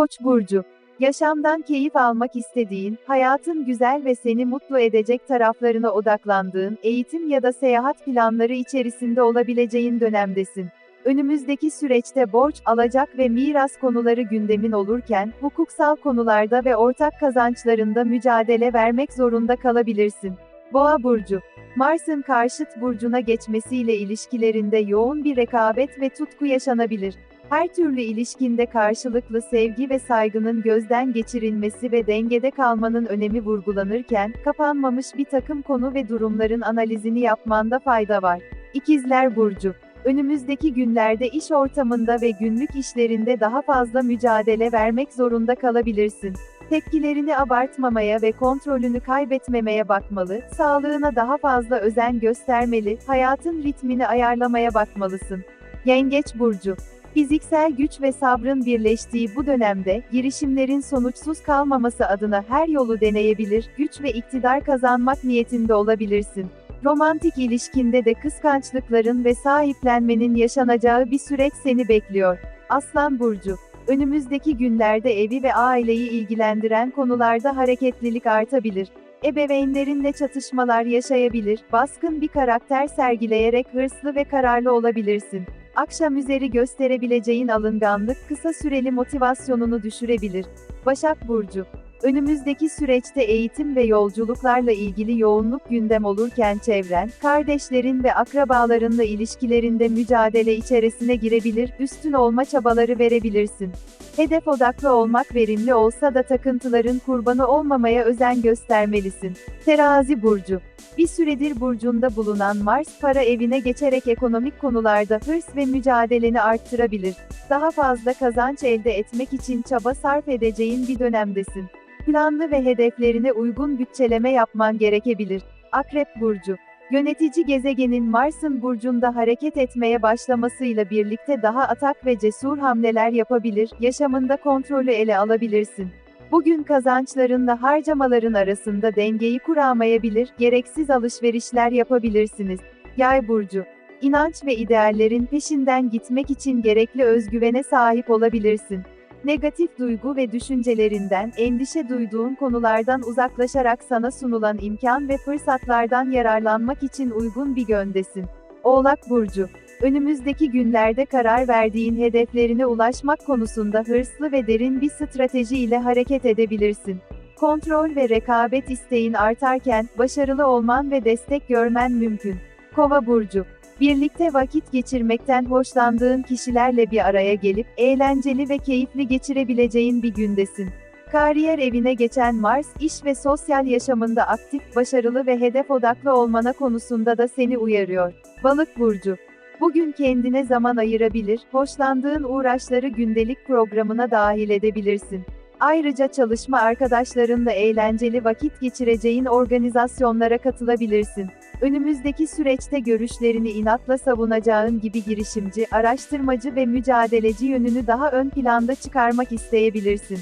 Koç burcu. Yaşamdan keyif almak istediğin, hayatın güzel ve seni mutlu edecek taraflarına odaklandığın, eğitim ya da seyahat planları içerisinde olabileceğin dönemdesin. Önümüzdeki süreçte borç, alacak ve miras konuları gündemin olurken, hukuksal konularda ve ortak kazançlarında mücadele vermek zorunda kalabilirsin. Boğa burcu. Mars'ın karşıt burcuna geçmesiyle ilişkilerinde yoğun bir rekabet ve tutku yaşanabilir. Her türlü ilişkinde karşılıklı sevgi ve saygının gözden geçirilmesi ve dengede kalmanın önemi vurgulanırken, kapanmamış bir takım konu ve durumların analizini yapmanda fayda var. İkizler Burcu Önümüzdeki günlerde iş ortamında ve günlük işlerinde daha fazla mücadele vermek zorunda kalabilirsin. Tepkilerini abartmamaya ve kontrolünü kaybetmemeye bakmalı, sağlığına daha fazla özen göstermeli, hayatın ritmini ayarlamaya bakmalısın. Yengeç Burcu Fiziksel güç ve sabrın birleştiği bu dönemde, girişimlerin sonuçsuz kalmaması adına her yolu deneyebilir, güç ve iktidar kazanmak niyetinde olabilirsin. Romantik ilişkinde de kıskançlıkların ve sahiplenmenin yaşanacağı bir süreç seni bekliyor. Aslan Burcu Önümüzdeki günlerde evi ve aileyi ilgilendiren konularda hareketlilik artabilir. Ebeveynlerinle çatışmalar yaşayabilir, baskın bir karakter sergileyerek hırslı ve kararlı olabilirsin. Akşam üzeri gösterebileceğin alınganlık kısa süreli motivasyonunu düşürebilir. Başak Burcu Önümüzdeki süreçte eğitim ve yolculuklarla ilgili yoğunluk gündem olurken çevren, kardeşlerin ve akrabalarınla ilişkilerinde mücadele içerisine girebilir, üstün olma çabaları verebilirsin. Hedef odaklı olmak verimli olsa da takıntıların kurbanı olmamaya özen göstermelisin. Terazi Burcu bir süredir burcunda bulunan Mars, para evine geçerek ekonomik konularda hırs ve mücadeleni arttırabilir. Daha fazla kazanç elde etmek için çaba sarf edeceğin bir dönemdesin. Planlı ve hedeflerine uygun bütçeleme yapman gerekebilir. Akrep Burcu Yönetici gezegenin Mars'ın burcunda hareket etmeye başlamasıyla birlikte daha atak ve cesur hamleler yapabilir, yaşamında kontrolü ele alabilirsin. Bugün kazançlarınla harcamaların arasında dengeyi kuramayabilir, gereksiz alışverişler yapabilirsiniz. Yay burcu. İnanç ve ideallerin peşinden gitmek için gerekli özgüvene sahip olabilirsin. Negatif duygu ve düşüncelerinden, endişe duyduğun konulardan uzaklaşarak sana sunulan imkan ve fırsatlardan yararlanmak için uygun bir göndesin. Oğlak burcu Önümüzdeki günlerde karar verdiğin hedeflerine ulaşmak konusunda hırslı ve derin bir strateji ile hareket edebilirsin. Kontrol ve rekabet isteğin artarken, başarılı olman ve destek görmen mümkün. Kova burcu Birlikte vakit geçirmekten hoşlandığın kişilerle bir araya gelip, eğlenceli ve keyifli geçirebileceğin bir gündesin. Kariyer evine geçen Mars, iş ve sosyal yaşamında aktif, başarılı ve hedef odaklı olmana konusunda da seni uyarıyor. Balık burcu Bugün kendine zaman ayırabilir, hoşlandığın uğraşları gündelik programına dahil edebilirsin. Ayrıca çalışma arkadaşlarınla eğlenceli vakit geçireceğin organizasyonlara katılabilirsin. Önümüzdeki süreçte görüşlerini inatla savunacağın gibi girişimci, araştırmacı ve mücadeleci yönünü daha ön planda çıkarmak isteyebilirsin.